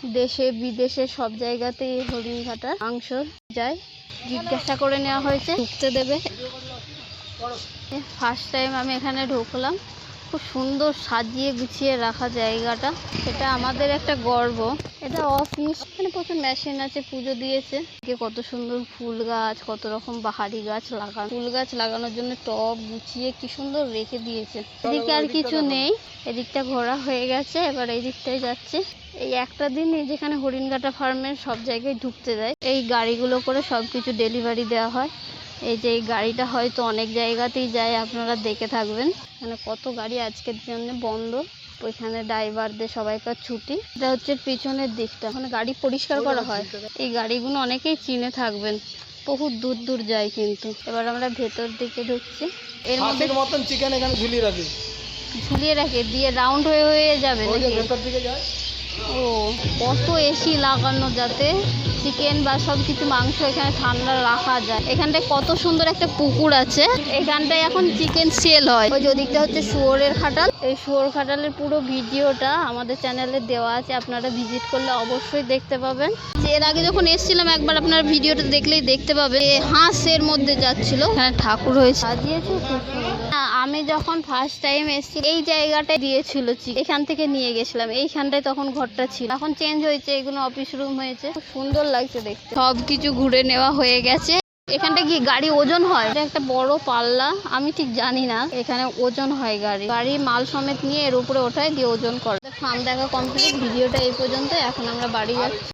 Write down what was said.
দেশে, বিদেশে, সব জায়গাতেই হরিণ ঘাটার মাংস যায়। জিজ্ঞাসা করে নেওয়া হয়েছে, ঢুকতে দেবে। ফার্স্ট টাইম আমি এখানে ঢুকলাম। খুব সুন্দর সাজিয়ে গুছিয়ে রাখা জায়গাটা। এটা আমাদের একটা গর্ব। এটা অফিস এখানে প্রচুর মেশিন আছে, পুজো দিয়েছে। কত সুন্দর ফুল গাছ, কত রকম বাহারি গাছ লাগানো। ফুল গাছ লাগানোর জন্য টব গুছিয়ে কি সুন্দর রেখে দিয়েছে। এদিকে আর কিছু নেই। এদিকটা ঘোরা হয়ে গেছে, এবার এই দিকটায় যাচ্ছে। এই একটা দিন যেখানে হরিণঘাটা ফার্মের সব জায়গায় ঢুকতে দেয়। এই গাড়িগুলো করে সব কিছু ডেলিভারি দেওয়া হয়। এই যে এই গাড়িটা হয়তো অনেক জায়গাতেই যায় আপনারা দেখে থাকবেন। এখানে কত গাড়ি আজকের জন্য বন্ধ। ওইখানে ড্রাইভারদের সবাইকার ছুটি। এটা হচ্ছে পিছনের দিকটা। ওখানে গাড়ি পরিষ্কার করা হয়। এই গাড়িগুলো অনেকেই চিনে থাকবেন। বহুত দূর দূর যায় কিন্তু। এবার আমরা ভেতর দিকে ঢুকছি। এর মধ্যে মতন চিকেন এখানে ঝুলিয়ে রাখি ঝুলিয়ে রাখে দিয়ে রাউন্ড হয়ে হয়ে যাবে নাকি? ভেতর দিকে যায়। ও কত এসি লাগানো যাতে চিকেন বা সব কিছু মাংস এখানে ঠান্ডা রাখা যায়। এখানটায় কত সুন্দর একটা পুকুর আছে। এখানটায় এখন চিকেন সেল হয়। ওই যে ওদিকটা হচ্ছে শুয়োরের খাটাল। এই শুয়োর খাটালের পুরো ভিডিওটা আমাদের চ্যানেলে দেওয়া আছে। আপনারা ভিজিট করলে অবশ্যই দেখতে পাবেন। এর আগে যখন এসেছিলাম, একবার আপনার ভিডিওটা দেখলেই দেখতে পাবে এ হাঁসের মধ্যে যাচ্ছিল। এখানে ঠাকুর হয়েছে। সাজিয়েছে, খুব সুন্দর। আমি যখন ফার্স্ট টাইম এসেছি, এই জায়গাটায় দিয়েছিল এখান থেকে নিয়ে গেছিলাম। এইখানটায় তখন ঘরটা ছিল। এখন চেঞ্জ হয়েছে, এগুলো অফিস রুম হয়েছে। সুন্দর লাগছে দেখতে। সব কিছু ঘুরে নেওয়া হয়ে গেছে। এখানটা কি গাড়ি ওজন হয়? এটা একটা বড় পাল্লা। আমি ঠিক জানি না। এখানে ওজন হয় গাড়ি। গাড়ি মাল সমেত নিয়ে এর উপরে ওঠায় দিয়ে ওজন করে। ফার্ম দেখা কমপ্লিট ভিডিওটা এই পর্যন্ত এখন আমরা বাড়ি যাচ্ছি।